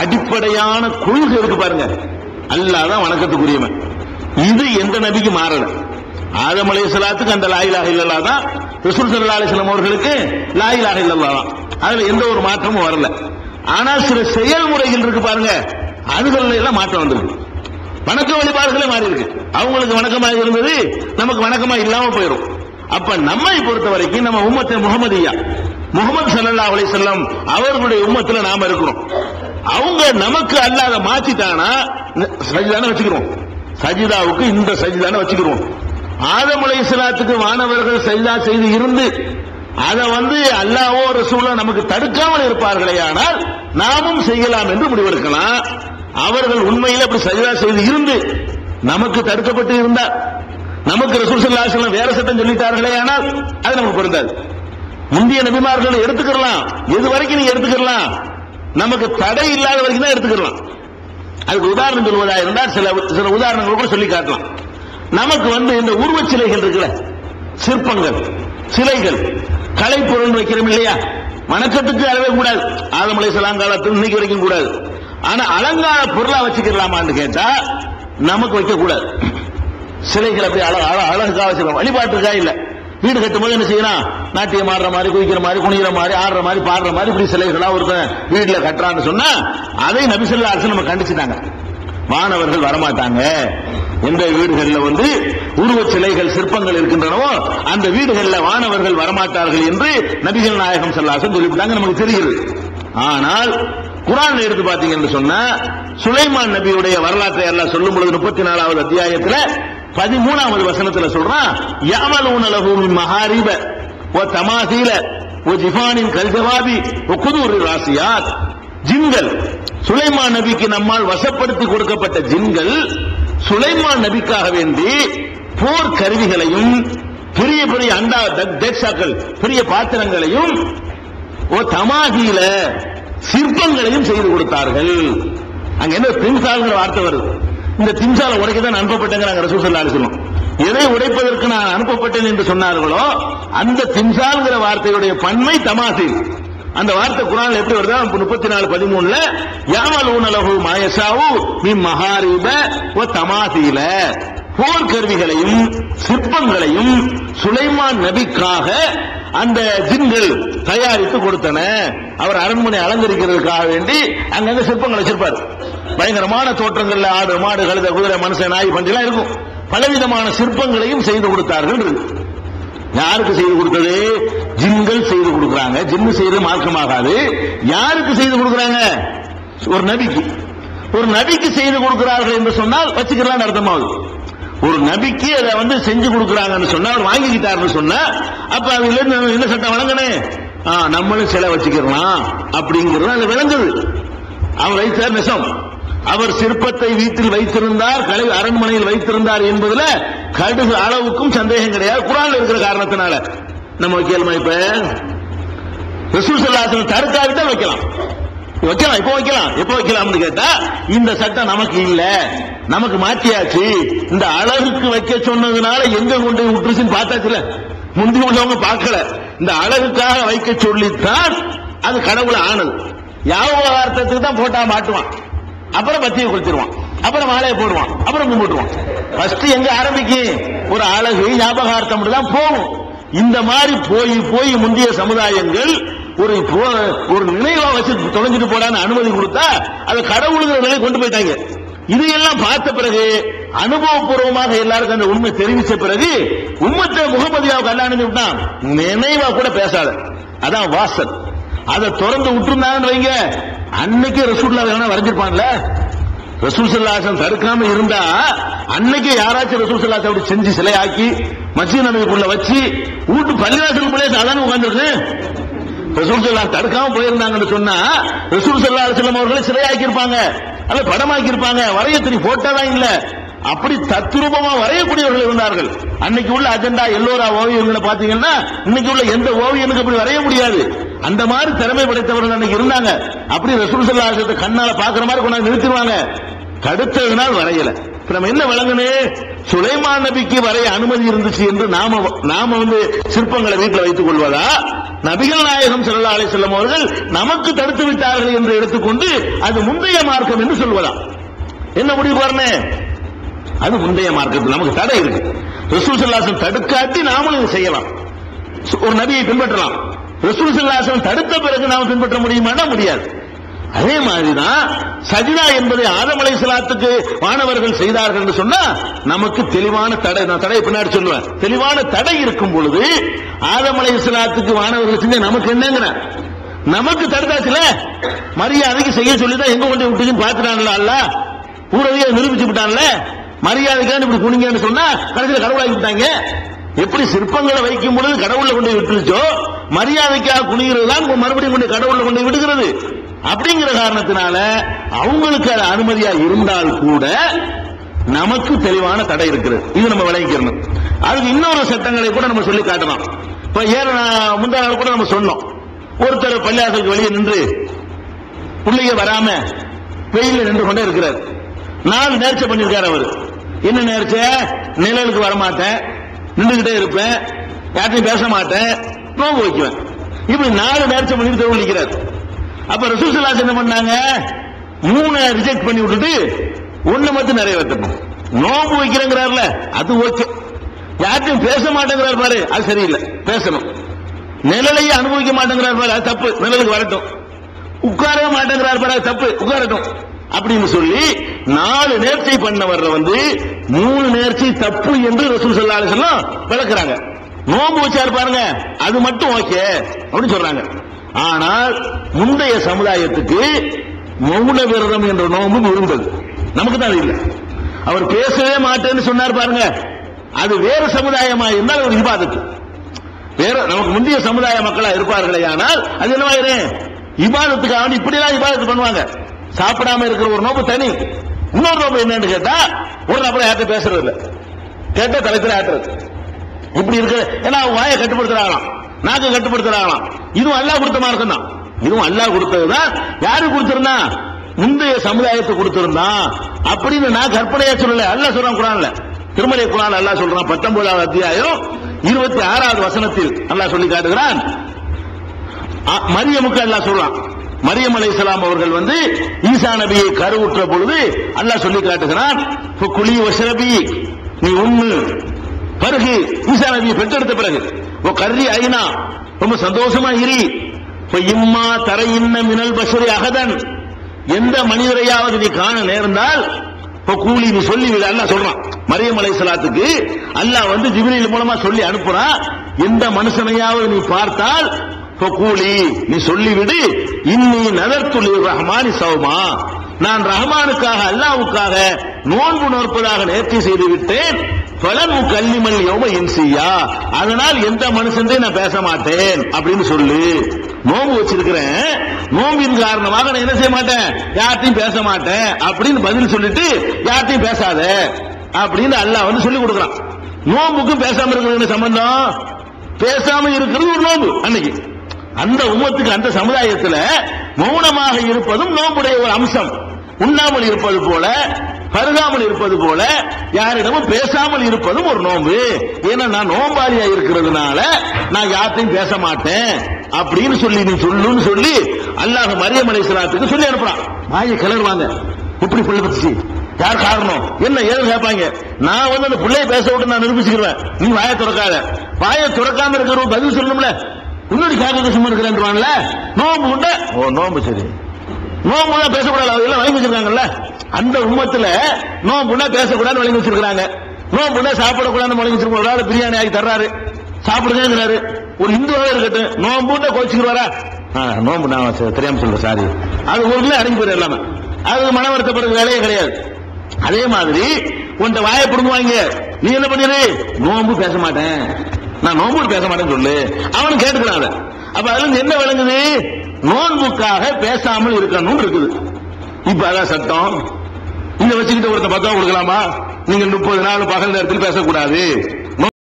அடிப்படையான கொள்கை இருக்கு பாருங்க. அல்லாஹ் தான் வணக்கத்துக்குரியவன். இது எந்த நபிக்கு மாறல. ஆதம் அலைஹிஸ்ஸலாத்துக்கு அந்த லாயிலாக இல்லல்லா தான் ரசூல் ஸல்லல்லாஹு அவர்களுக்கு லாயிலாக இல்லல்லா தான். அதுல எந்த ஒரு மாற்றமும் வரல. ஆனா சில செயல்முறைகள் இருக்கு பாருங்க அதுகள்ல எல்லாம் மாற்றம் வந்திருக்கு. வணக்க வழிபாடுகளே மாறி இருக்கு. அவங்களுக்கு வணக்கமா இருந்தது நமக்கு வணக்கமா இல்லாம போயிடும் அப்ப நம்மை பொறுத்த வரைக்கும் நம்ம உம்மத்தை முகமதியா முகமது சல்லா அலைஹி செல்லம் அவர்களுடைய உம்மத்துல நாம இருக்கிறோம். அவங்க நமக்கு அல்லாத மாத்திட்டானா சஜிதான வச்சுக்கிறோம். சஜிதாவுக்கு இந்த சஜிதான வச்சுக்கிறோம். ஆதம் அலைஹிஸ்ஸலாத்துக்கு மாணவர்கள் சஜிதா செய்து இருந்து அதை வந்து அல்லாவோ ரசூலோ நமக்கு தடுக்காமல் இருப்பார்களே ஆனால் நாமும் செய்யலாம் என்று முடிவெடுக்கலாம். அவர்கள் உண்மையில் அப்படி சஜிதா செய்து இருந்து நமக்கு தடுக்கப்பட்டு இருந்தார் நமக்கு ரசூல் ஸல்லல்லாஹு வேற சட்டம் சொல்லிட்டார்களே ஆனால் அது நமக்கு பொருந்தாது. முந்தைய நபிமார்களை எடுத்துக்கலாம் எது வரைக்கும் நீங்க எடுத்துக்கலாம் நமக்கு தடை இல்லாத வரைக்கும் தான் எடுத்துக்கலாம் அதுக்கு உதாரணம் சொல்வதா இருந்தால் சில சில உதாரணங்கள் கூட சொல்லி காட்டலாம். நமக்கு வந்து இந்த உருவச் சிலைகள் இருக்குல்ல சிற்பங்கள் சிலைகள் கலைப்பொருள் வைக்கிறோம் இல்லையா? வணக்கத்துக்கு அளவே கூடாது. ஆதமலை சலாங்காலத்தில் இன்னைக்கு வரைக்கும் கூடாது. ஆனா அலங்கார பொருளா வச்சுக்கலாமான்னு கேட்டா நமக்கு வைக்க கூடாது சிலைகள் அப்படி அழ வச்சுக்கலாம். அழகுக்காக வச்சிருக்கோம் வழிபாட்டுக்கா வீடு கட்டும் போது என்ன செய்யறான் நாட்டியம் ஆடுற மாதிரி குதிக்கிற மாதிரி குனிகிற மாதிரி ஆடுற மாதிரி பாடுற மாதிரி இப்படி சிலைகளா ஒருத்தன் வீட்டுல கட்டுறான்னு சொன்னா அதை நபிசல்லா அரசு நம்ம கண்டிச்சுட்டாங்க. மாணவர்கள் வரமாட்டாங்க. எந்த வீடுகளில் வந்து உருவச் சிலைகள் சிற்பங்கள் இருக்கின்றனவோ அந்த வீடுகளில் வானவர்கள் வரமாட்டார்கள் என்று நபிகள் நாயகம் செல்லாசன் சொல்லிவிட்டாங்க நமக்கு தெரிகிறது. ஆனால் குரான் எடுத்து பார்த்தீங்கன்னு சொன்னா சுலைமான் நபியுடைய வரலாற்றை எல்லாம் சொல்லும் பொழுது முப்பத்தி நாலாவது அத்தியாயத்தில் பதிமூணாவது வசனத்துல சொல்றான் யாமலூன லஹு மின் ஓ தமாசீல ஓ ஜிஃபானின் கல்ஜவாதி ஓ குதூர் ராசியாத். ஜின்கள் சுலைமான் நபிக்கு நம்மால் வசப்படுத்தி கொடுக்கப்பட்ட ஜின்கள் சுலைமான் நபிக்காக வேண்டி போர் கருவிகளையும் பெரிய பெரிய அண்டா தக்- தேக்ஷாக்கள் பெரிய பாத்திரங்களையும் ஓ தமாகியில சிற்பங்களையும் செய்து கொடுத்தார்கள். அங்க என்ன பின்சாங்கிற வார்த்தை வருது. இந்த திம்சால உடைக்க தான் அனுப்பப்பட்டேங்கிறாங்க ரசூல் ஸல்லல்லாஹு எதை உடைப்பதற்கு நான் அனுப்பப்பட்டேன் என்று சொன்னார்களோ அந்த திம்சால்ங்கிற வார்த்தையுடைய பன்மை தமாசில் அந்த வார்த்தை குரான் எப்படி வருதா? முப்பத்தி நாலு பதிமூணுல யாமல் ஊனலகு மாயசாவு நீ மகாரீப ஓ தமாசீல போர் கருவிகளையும் சிற்பங்களையும் சுலைமான் நபிக்காக அந்த ஜின்கள் தயாரித்து கொடுத்தன. அவர் அரண்மனை அலங்கரிக்கிறதுக்காக வேண்டி அங்கங்க சிற்பங்கள் வச்சிருப்பார். பயங்கரமான தோற்றங்கள்ல ஆடு மாடு கழுத குதிரை மனுஷன் நாய் பண்டிலாம் இருக்கும். பலவிதமான சிற்பங்களையும் செய்து கொடுத்தார்கள். யாருக்கு செய்து கொடுத்தது? ஜின்கள் செய்து கொடுக்கறாங்க. ஜின்னு செய்து மார்க்கமாகாது. யாருக்கு செய்து கொடுக்குறாங்க? ஒரு நபிக்கு. ஒரு நபிக்கு செய்து கொடுக்கிறார்கள் என்று சொன்னால் வச்சுக்கலாம் அர்த்தமாகுது. ஒரு நபிக்கு அதை வந்து செஞ்சு கொடுக்கறாங்கன்னு சொன்னா அவர் வாங்கிக்கிட்டாருன்னு சொன்னா அப்ப அதுல இருந்து என்ன சட்டம் வழங்கனே ஆ, நம்மளும் சிலை வச்சுக்கலாம் அப்படிங்கிறது அது விளங்குது. அவர் வைத்தார் நெசம். அவர் சிற்பத்தை வீட்டில் வைத்திருந்தார் கலை அரண்மனையில் வைத்திருந்தார் என்பதுல கடுகு அளவுக்கும் சந்தேகம் கிடையாது. குரான் இருக்கிற காரணத்தினால. நம்ம வைக்கலாமா இப்ப? ரசூல் சல்லாசன் தடுக்காவிட்டா வைக்கலாம். வைக்கலாம் இப்ப வைக்கலாம் எப்ப வைக்கலாம்னு கேட்டா இந்த சட்டம் நமக்கு இல்ல. நமக்கு மாற்றியாச்சு. இந்த அழகுக்கு வைக்க சொன்னதுனால எங்க கொண்டு விட்டுருச்சுன்னு பார்த்தாச்சுல. முந்தி உள்ளவங்க பார்க்கல. இந்த அழகுக்காக வைக்க சொல்லித்தான் அது கடவுளை ஆனது. யாவகார்த்தத்துக்கு தான் போட்டா மாட்டுவான். அப்புறம் பத்தியை கொடுத்துருவான். அப்புறம் மாலையை போடுவான். அப்புறம் கும்பிட்டுருவான் ஃபர்ஸ்ட் எங்க ஆரம்பிக்கும் ஒரு அழகு ஞாபகார்த்தம் தான் போகும். இந்த மாதிரி போய் போய் முந்தைய சமுதாயங்கள் ஒரு ஒரு நினைவா வச்சு தொலைஞ்சிட்டு போடான்னு அனுமதி கொடுத்தா அதை கடவுளுங்கிற நிலை கொண்டு போயிட்டாங்க. இதையெல்லாம் பார்த்த பிறகு அனுபவபூர்வமாக எல்லாருக்கும் அந்த உண்மை தெரிவிச்ச பிறகு உம்மத்தை முகமதியாவுக்கு அல்லான்னு விட்டான் நினைவா கூட பேசாத. அதான் வாசல். அதை திறந்து விட்டுருந்தாங்கன்னு வைங்க. அன்னைக்கு ரசூல்லா வேணா வரைஞ்சிருப்பான்ல. ரசூசல்லாசன் தடுக்காம இருந்தா அன்னைக்கு யாராச்சும் ரசூல் அப்படி செஞ்சு சிலையாக்கி மசீத் நபிக்குள்ள வச்சு வீட்டு பள்ளிவாசலுக்குள்ளே சாதாரண உட்கார்ந்துருக்கு ரசூசல்லா தடுக்காம போயிருந்தாங்கன்னு சொன்னா ரசூசல்லா செல்லம் அவர்களை சிலையாக்கி இருப்பாங்க அல்ல படமாக்கி இருப்பாங்க வரைய தெரிய போட்டாதான் இல்ல. அப்படி தத்ரூபமா வரையக்கூடியவர்கள் இருந்தார்கள். அன்னைக்கு உள்ள அஜெண்டா எல்லோரா ஓவியங்களை பாத்தீங்கன்னா இன்னைக்கு உள்ள எந்த ஓவியனுக்கு அப்படி வரைய முடியாது. அந்த மாதிரி திறமை படைத்தவர்கள் அன்னைக்கு இருந்தாங்க. அப்படி ரசூல் ஆசிரியத்தை கண்ணால பாக்குற மாதிரி கொண்டாந்து நிறுத்திடுவாங்க. தடுத்ததுனால் வரையல. இப்ப நம்ம என்ன வழங்குனே? சுலைமான் நபிக்கு வரைய அனுமதி இருந்துச்சு என்று நாம நாம வந்து சிற்பங்களை வீட்டுல வைத்துக் கொள்வதா? நபிகள் நாயகம் செல்லா அலை வஸல்லம் அவர்கள் நமக்கு தடுத்து விட்டார்கள் என்று எடுத்துக்கொண்டு அது முந்தைய மார்க்கம் என்று சொல்வதா? என்ன முடிவு வரணும்? அது முந்தைய மார்க்கத்தில் நமக்கு தடை இருக்கு. ரசூல் ஸல்லல்லாஹு தடுக்காட்டி நாமளும் இதை செய்யலாம். ஒரு நபியை பின்பற்றலாம். ரசூல் தடுத்த பிறகு நாம் பின்பற்ற முடியுமானா முடியாது. அதே மாதிரிதான் சஜிதா என்பதை ஆதமலை சலாத்துக்கு மாணவர்கள் செய்தார்கள் என்று சொன்னா நமக்கு தெளிவான தடை நான் தடை பின்னாடி சொல்லுவேன். தெளிவான தடை இருக்கும் பொழுது ஆதமலை சலாத்துக்கு மாணவர்கள் செஞ்ச நமக்கு என்னங்கிற? நமக்கு தடுத்தாச்சுல? மரியாதைக்கு செய்ய சொல்லி தான் எங்க கொண்டு விட்டுச்சுன்னு பாத்துட்டான்ல அல்ல? ஊரவையை நிரூபிச்சு விட்டான்ல மரியாதைக்கான இப்படி குனிங்கன்னு சொன்னா கடைசியில் கடவுளாக்கி விட்டாங்க. எப்படி சிற்பங்களை வைக்கும் பொழுது கடவுளை கொண்டு போய் விட்டுருச்சோ? மரியாதைக்காக குனிகிறது தான் மறுபடியும் கொண்டு கடவுள் கொண்டு விடுகிறது. அப்படிங்கிற காரணத்தினால அவங்களுக்கு அது அனுமதியா இருந்தால் கூட நமக்கு தெளிவான தடை இருக்கிறது. இது நம்ம விளங்கிக்கணும். அதுக்கு இன்னொரு சட்டங்களை கூட நம்ம சொல்லி காட்டலாம். இப்ப ஏற முந்தா நாள் கூட நம்ம சொன்னோம். ஒருத்தர் பள்ளியாசலுக்கு வெளியே நின்று பிள்ளைங்க வராம வெயில நின்று கொண்டே இருக்கிறார். நாலு நேர்ச்சை பண்ணிருக்காரு அவர். என்ன நேர்ச்சை? நிழலுக்கு வரமாட்டேன். நின்றுகிட்டே இருப்பேன். யார்ட்டையும் பேச மாட்டேன். நோம்பு வைக்குவேன். இப்படி நாலு நேர்ச்சை பண்ணிட்டு தெருவில் நிற்கிறார் அப்ப ரசூசலாஸ் என்ன பண்ணாங்க? மூணு ரிஜெக்ட் பண்ணி விட்டுட்டு ஒண்ணு மட்டும் நிறைவேற்றணும் நோம்பு வைக்கிறேங்கிறார்ல அது ஓகே யார்ட்டும் பேச மாட்டேங்கிறார் பாரு அது சரியில்லை. பேசணும். நிழலையே அனுபவிக்க மாட்டேங்கிறார் பாரு அது தப்பு. நிழலுக்கு வரட்டும். உட்காரவே மாட்டேங்கிறார் பாரு அது தப்பு. உட்காரட்டும். அப்படின்னு சொல்லி நாலு நேர்ச்சை பண்ணவர் வந்து மூணு நேர்ச்சை தப்பு என்று ரசூல் ஸல்லல்லாஹு விளக்குறாங்க. நோம்பு வச்சாரு பாருங்க. அது மட்டும் ஓகே அப்படின்னு சொல்றாங்க. ஆனால் முந்தைய சமுதாயத்துக்கு மௌன விரதம் என்ற நோம்பும் இருந்தது. நமக்கு தான் இல்லை. அவர் பேசவே மாட்டேன்னு சொன்னார் பாருங்க. அது வேற சமுதாயமா இருந்தால் ஒரு இபாதத்து வேற நமக்கு முந்தைய சமுதாய மக்களா இருப்பார்களே ஆனால் அது என்னவாயிரும் இபாதத்துக்காக வேண்டி இப்படிலாம் இபாதத்து பண்ணுவாங்க. சாப்பிடாம இருக்கிற ஒரு நோம்பு தனி. இன்னொரு நோம்பு என்னன்னு கேட்டா ஒரு நபரை யார்கிட்ட பேசுறது இல்லை. கேட்ட தலைத்துல ஆட்டுறது. இப்படி இருக்கு? ஏன்னா அவங்க வாயை கட்டுப்படுத்துறாங்களாம். நாக்கு கட்டுப்படுத்துறாங்களாம். இதுவும் அல்லாஹ் கொடுத்த மார்க்கம் தான் இதுவும் அல்லாஹ் கொடுத்ததுதான் யாரு கொடுத்திருந்தா? முந்தைய சமுதாயத்தை கொடுத்திருந்தான் அப்படின்னு நான் கற்பனையா சொல்லல. அல்ல சொல்றான் குரான்ல. திருமலை குரான் அல்லா சொல்றான். பத்தொன்பதாவது அத்தியாயம் இருபத்தி ஆறாவது வசனத்தில் அல்லாஹ் சொல்லி காட்டுகிறான். மரியமுக்கு அல்லாஹ் சொல்றான். மரியம் அலைஹிஸ்ஸலாம் அவர்கள் வந்து ஈசா நபியை கருவுற்ற பொழுது அல்லாஹ் சொல்லி காட்டுகிறான். குழி வசரபி நீ உண்ணு. பருகு ஈசா நபியை பெற்றெடுத்த பிறகு ஓ கர்ரி ஐனா ரொம்ப சந்தோஷமா இரி. இம்மா தர இன்ன மினல் பசுரை அகதன். எந்த மனிதரையாவது நீ காண நேர்ந்தால் இப்ப கூலி நீ சொல்லி விடு. அல்லாஹ் சொல்றான். மரியம் சலாத்துக்கு அல்லாஹ் வந்து ஜிப்ரீல் மூலமா சொல்லி அனுப்புறா. எந்த மனுஷனையாவது நீ பார்த்தால் இப்ப கூலி நீ சொல்லிவிடு இன்னி நதர்த்துள்ளி ரஹ்மானி சௌமா. நான் ரஹ்மானுக்காக அல்லாஹ்வுக்காக நோன்பு நோற்பதாக நேர்த்தி செய்து விட்டேன். பலன் கல்லிமல் யோம இன்சியா. அதனால் எந்த மனுஷன் நான் பேச மாட்டேன் அப்படின்னு சொல்லு. நோம்பு வச்சிருக்கிறேன். நோம்பின் காரணமாக நான் என்ன செய்ய மாட்டேன்? யார்ட்டையும் பேச மாட்டேன். அப்படின்னு பதில் சொல்லிட்டு யார்ட்டையும் பேசாத. அப்படின்னு அல்லாஹ் வந்து சொல்லி கொடுக்குறான். நோம்புக்கும் பேசாம இருக்கிறது சம்பந்தம்? பேசாம இருக்கிறது ஒரு நோம்பு அன்னைக்கு. அந்த உமத்துக்கு அந்த சமுதாயத்தில் மௌனமாக இருப்பதும் நோம்புடைய ஒரு அம்சம். உண்ணாமல் இருப்பது போல பருகாமல் இருப்பது போல யாரிடமும் பேசாமல் இருப்பதும் ஒரு நோம்பு ஏன்னா நான் நோம்பாளியா இருக்கிறதுனால நான் யார்த்தையும் பேச மாட்டேன். அப்படின்னு சொல்லி நீ சொல்லுன்னு சொல்லி அல்லாஹ் மரியம் அலைஹிஸ்ஸலாத்துக்கு சொல்லி அனுப்புறான். வாயை கிளறுவாங்க. இப்படி பிள்ளை பத்துச்சு யார் காரணம்? என்ன ஏதும் கேட்பாங்க. நான் வந்து அந்த பிள்ளைய பேச விட்டு நான் நிரூபிச்சுக்கிறேன் நீ வாயை துறக்காத. வாயை துறக்காம இருக்கிறவங்க பதில் சொல்லணும்ல. முன்னாடி கேட்க சும்மா இருக்கிறேன் நோம்பு உண்டு? ஓ நோம்பு சரி. நோம்புனா பேசக்கூடாது. அதெல்லாம் வழங்கி வச்சிருக்காங்கல்ல? அந்த உண்மத்துல நோம்புனா பேசக்கூடாது வழங்கி வச்சிருக்காங்க நோம்புனா சாப்பிடக்கூடாதுன்னு வழங்கி வச்சிருக்கோம் ஒரு ஆள் பிரியாணி ஆகி தர்றாரு. சாப்பிடுங்கிறாரு ஒரு இந்துவாக இருக்கட்டும். நோம்புன்னு கோச்சுக்குவாரா நோம்பு நான் தெரியாம சொல்றேன் சாரி அது ஊர்ல அடங்கி போயிடும் எல்லாமே. அது மன வருத்தப்படுற வேலையே கிடையாது. அதே மாதிரி உன்ட வாயை பிடுங்குவாங்க. நீ என்ன பண்ணிரு? நோம்பு பேச மாட்டேன். நான் நோம்பு பேச மாட்டேன்னு சொல்லு. அவனும் கேட்டுக்கிறான் அப்ப அதுல என்ன விளங்குது? நோன்புக்காக பேசாமல் இருக்கணும் இருக்குது. இப்ப அதான் சட்டம். இங்க வச்சுக்கிட்டு ஒருத்தன் பத்தா கொடுக்கலாமா? நீங்க முப்பது நாள் பகல் நேரத்தில் பேசக்கூடாது.